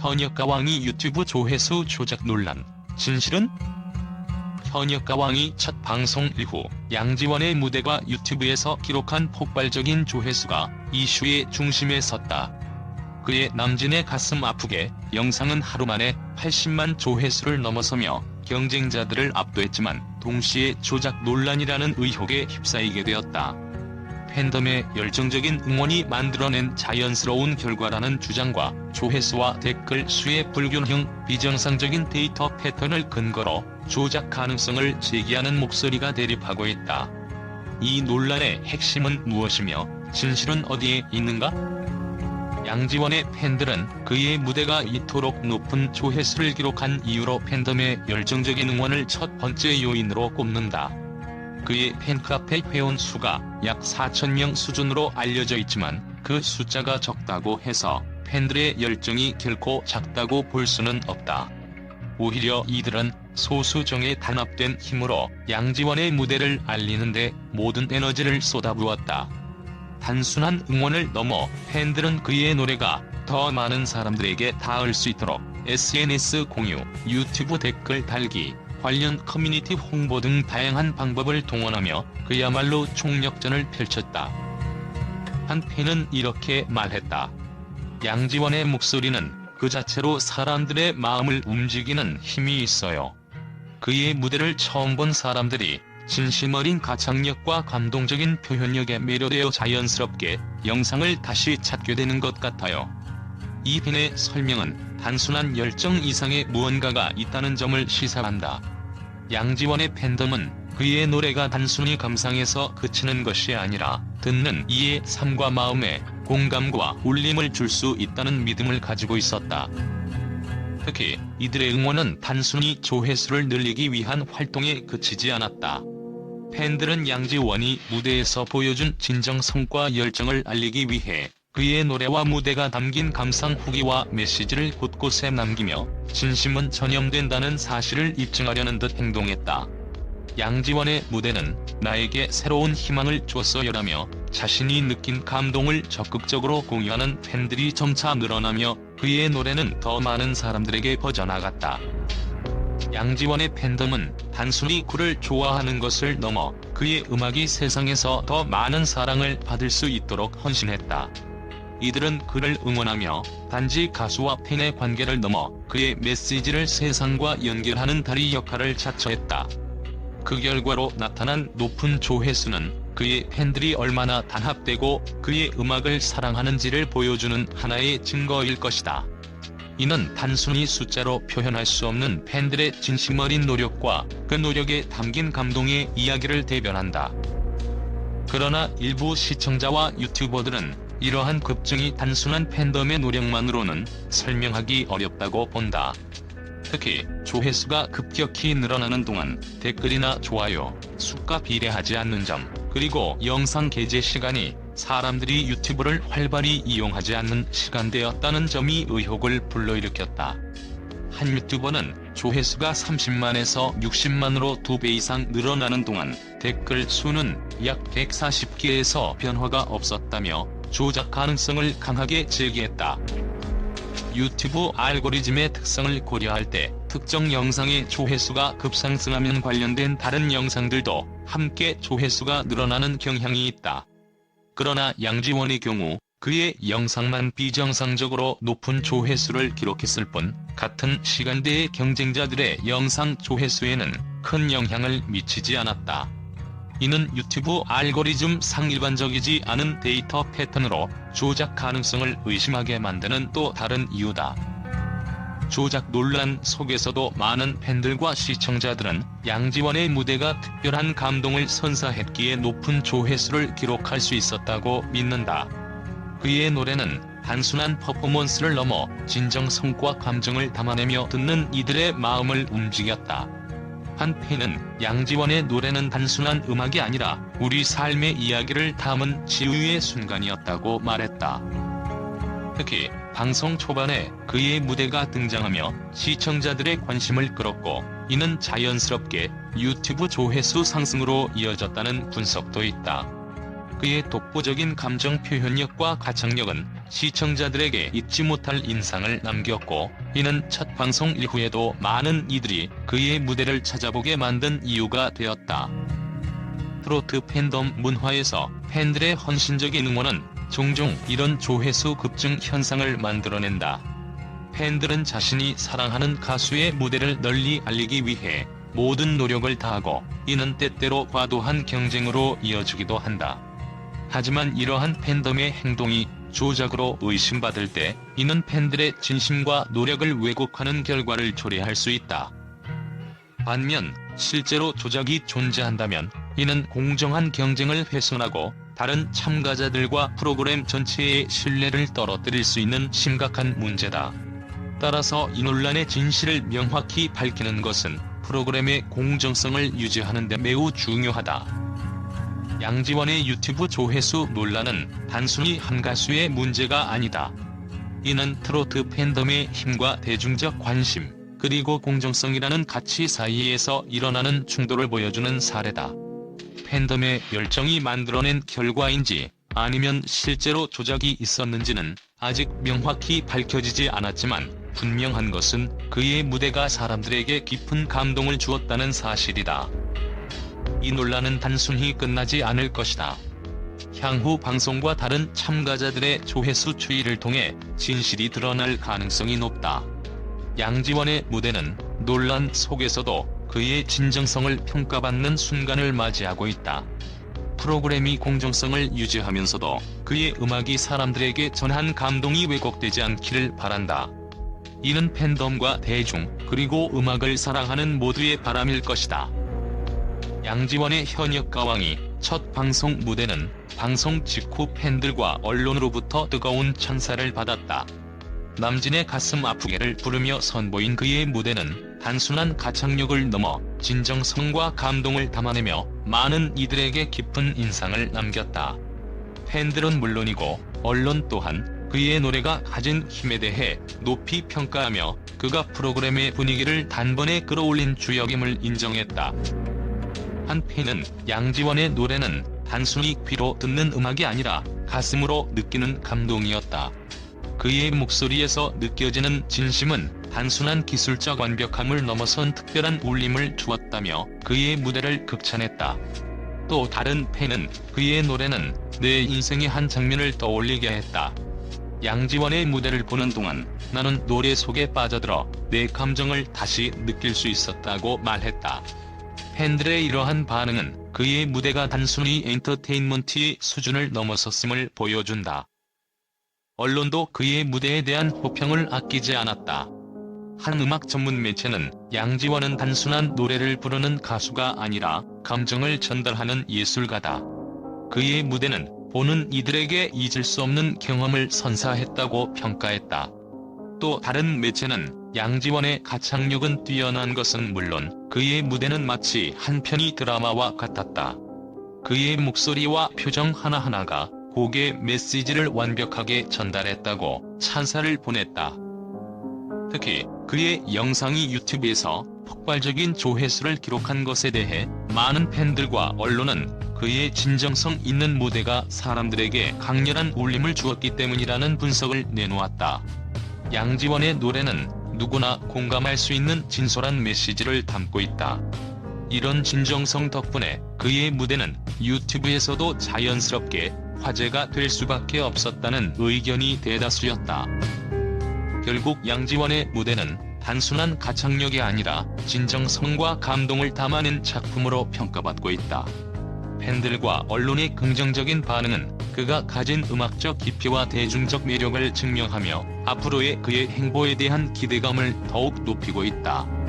현역 가왕이 유튜브 조회수 조작 논란. 진실은? 현역 가왕이 첫 방송 이후 양지원의 무대가 유튜브에서 기록한 폭발적인 조회수가 이슈의 중심에 섰다. 그의 남진의 가슴 아프게 영상은 하루 만에 80만 조회수를 넘어서며 경쟁자들을 압도했지만 동시에 조작 논란이라는 의혹에 휩싸이게 되었다. 팬덤의 열정적인 응원이 만들어낸 자연스러운 결과라는 주장과 조회수와 댓글 수의 불균형, 비정상적인 데이터 패턴을 근거로 조작 가능성을 제기하는 목소리가 대립하고 있다. 이 논란의 핵심은 무엇이며 진실은 어디에 있는가? 양지원의 팬들은 그의 무대가 이토록 높은 조회수를 기록한 이유로 팬덤의 열정적인 응원을 첫 번째 요인으로 꼽는다. 그의 팬카페 회원 수가 약 4천명 수준으로 알려져 있지만 그 숫자가 적다고 해서 팬들의 열정이 결코 작다고 볼 수는 없다. 오히려 이들은 소수정에 단합된 힘으로 양지원의 무대를 알리는데 모든 에너지를 쏟아부었다. 단순한 응원을 넘어 팬들은 그의 노래가 더 많은 사람들에게 닿을 수 있도록 SNS 공유, 유튜브 댓글 달기, 관련 커뮤니티 홍보 등 다양한 방법을 동원하며 그야말로 총력전을 펼쳤다. 한 팬은 이렇게 말했다. 양지원의 목소리는 그 자체로 사람들의 마음을 움직이는 힘이 있어요. 그의 무대를 처음 본 사람들이 진심 어린 가창력과 감동적인 표현력에 매료되어 자연스럽게 영상을 다시 찾게 되는 것 같아요. 이 팬의 설명은 단순한 열정 이상의 무언가가 있다는 점을 시사한다. 양지원의 팬덤은 그의 노래가 단순히 감상에서 그치는 것이 아니라 듣는 이의 삶과 마음에 공감과 울림을 줄 수 있다는 믿음을 가지고 있었다. 특히 이들의 응원은 단순히 조회수를 늘리기 위한 활동에 그치지 않았다. 팬들은 양지원이 무대에서 보여준 진정 성과 열정을 알리기 위해 그의 노래와 무대가 담긴 감상 후기와 메시지를 곳곳에 남기며 진심은 전염된다는 사실을 입증하려는 듯 행동했다. 양지원의 무대는 나에게 새로운 희망을 줬어요라며 자신이 느낀 감동을 적극적으로 공유하는 팬들이 점차 늘어나며 그의 노래는 더 많은 사람들에게 퍼져나갔다. 양지원의 팬덤은 단순히 그를 좋아하는 것을 넘어 그의 음악이 세상에서 더 많은 사랑을 받을 수 있도록 헌신했다. 이들은 그를 응원하며 단지 가수와 팬의 관계를 넘어 그의 메시지를 세상과 연결하는 다리 역할을 자처했다. 그 결과로 나타난 높은 조회수는 그의 팬들이 얼마나 단합되고 그의 음악을 사랑하는지를 보여주는 하나의 증거일 것이다. 이는 단순히 숫자로 표현할 수 없는 팬들의 진심 어린 노력과 그 노력에 담긴 감동의 이야기를 대변한다. 그러나 일부 시청자와 유튜버들은 이러한 급증이 단순한 팬덤의 노력만으로는 설명하기 어렵다고 본다. 특히 조회수가 급격히 늘어나는 동안 댓글이나 좋아요, 수가 비례하지 않는 점, 그리고 영상 게재 시간이 사람들이 유튜브를 활발히 이용하지 않는 시간대였다는 점이 의혹을 불러일으켰다. 한 유튜버는 조회수가 30만에서 60만으로 두배 이상 늘어나는 동안 댓글 수는 약 140개에서 변화가 없었다며 조작 가능성을 강하게 제기했다. 유튜브 알고리즘의 특성을 고려할 때 특정 영상의 조회수가 급상승하면 관련된 다른 영상들도 함께 조회수가 늘어나는 경향이 있다. 그러나 양지원의 경우 그의 영상만 비정상적으로 높은 조회수를 기록했을 뿐 같은 시간대의 경쟁자들의 영상 조회수에는 큰 영향을 미치지 않았다. 이는 유튜브 알고리즘 상 일반적이지 않은 데이터 패턴으로 조작 가능성을 의심하게 만드는 또 다른 이유다. 조작 논란 속에서도 많은 팬들과 시청자들은 양지원의 무대가 특별한 감동을 선사했기에 높은 조회수를 기록할 수 있었다고 믿는다. 그의 노래는 단순한 퍼포먼스를 넘어 진정 성과 감정을 담아내며 듣는 이들의 마음을 움직였다. 한 팬은 양지원의 노래는 단순한 음악이 아니라 우리 삶의 이야기를 담은 치유의 순간이었다고 말했다. 특히 방송 초반에 그의 무대가 등장하며 시청자들의 관심을 끌었고 이는 자연스럽게 유튜브 조회수 상승으로 이어졌다는 분석도 있다. 그의 독보적인 감정 표현력과 가창력은 시청자들에게 잊지 못할 인상을 남겼고 이는 첫 방송 이후에도 많은 이들이 그의 무대를 찾아보게 만든 이유가 되었다. 트로트 팬덤 문화에서 팬들의 헌신적인 응원은 종종 이런 조회수 급증 현상을 만들어낸다. 팬들은 자신이 사랑하는 가수의 무대를 널리 알리기 위해 모든 노력을 다하고 이는 때때로 과도한 경쟁으로 이어지기도 한다. 하지만 이러한 팬덤의 행동이 조작으로 의심받을 때 이는 팬들의 진심과 노력을 왜곡하는 결과를 초래할 수 있다. 반면 실제로 조작이 존재한다면 이는 공정한 경쟁을 훼손하고 다른 참가자들과 프로그램 전체의 신뢰를 떨어뜨릴 수 있는 심각한 문제다. 따라서 이 논란의 진실을 명확히 밝히는 것은 프로그램의 공정성을 유지하는 데 매우 중요하다. 양지원의 유튜브 조회수 논란은 단순히 한 가수의 문제가 아니다. 이는 트로트 팬덤의 힘과 대중적 관심, 그리고 공정성이라는 가치 사이에서 일어나는 충돌을 보여주는 사례다. 팬덤의 열정이 만들어낸 결과인지 아니면 실제로 조작이 있었는지는 아직 명확히 밝혀지지 않았지만 분명한 것은 그의 무대가 사람들에게 깊은 감동을 주었다는 사실이다. 이 논란은 단순히 끝나지 않을 것이다. 향후 방송과 다른 참가자들의 조회수 추이를 통해 진실이 드러날 가능성이 높다. 양지원의 무대는 논란 속에서도 그의 진정성을 평가받는 순간을 맞이하고 있다. 프로그램이 공정성을 유지하면서도 그의 음악이 사람들에게 전한 감동이 왜곡되지 않기를 바란다. 이는 팬덤과 대중, 그리고 음악을 사랑하는 모두의 바람일 것이다. 양지원의 현역 가왕이 첫 방송 무대는 방송 직후 팬들과 언론으로부터 뜨거운 찬사를 받았다. 남진의 가슴 아프게를 부르며 선보인 그의 무대는 단순한 가창력을 넘어 진정성과 감동을 담아내며 많은 이들에게 깊은 인상을 남겼다. 팬들은 물론이고 언론 또한 그의 노래가 가진 힘에 대해 높이 평가하며 그가 프로그램의 분위기를 단번에 끌어올린 주역임을 인정했다. 한 팬은 양지원의 노래는 단순히 귀로 듣는 음악이 아니라 가슴으로 느끼는 감동이었다. 그의 목소리에서 느껴지는 진심은 단순한 기술적 완벽함을 넘어선 특별한 울림을 주었다며 그의 무대를 극찬했다. 또 다른 팬은 그의 노래는 내 인생의 한 장면을 떠올리게 했다. 양지원의 무대를 보는 동안 나는 노래 속에 빠져들어 내 감정을 다시 느낄 수 있었다고 말했다. 팬들의 이러한 반응은 그의 무대가 단순히 엔터테인먼트의 수준을 넘어섰음을 보여준다. 언론도 그의 무대에 대한 호평을 아끼지 않았다. 한 음악 전문 매체는 양지원은 단순한 노래를 부르는 가수가 아니라 감정을 전달하는 예술가다. 그의 무대는 보는 이들에게 잊을 수 없는 경험을 선사했다고 평가했다. 또 다른 매체는 양지원의 가창력은 뛰어난 것은 물론 그의 무대는 마치 한 편의 드라마와 같았다. 그의 목소리와 표정 하나하나가 곡의 메시지를 완벽하게 전달했다고 찬사를 보냈다. 특히 그의 영상이 유튜브에서 폭발적인 조회수를 기록한 것에 대해 많은 팬들과 언론은 그의 진정성 있는 무대가 사람들에게 강렬한 울림을 주었기 때문이라는 분석을 내놓았다. 양지원의 노래는 누구나 공감할 수 있는 진솔한 메시지를 담고 있다. 이런 진정성 덕분에 그의 무대는 유튜브에서도 자연스럽게 화제가 될 수밖에 없었다는 의견이 대다수였다. 결국 양지원의 무대는 단순한 가창력이 아니라 진정성과 감동을 담아낸 작품으로 평가받고 있다. 팬들과 언론의 긍정적인 반응은 그가 가진 음악적 깊이와 대중적 매력을 증명하며 앞으로의 그의 행보에 대한 기대감을 더욱 높이고 있다.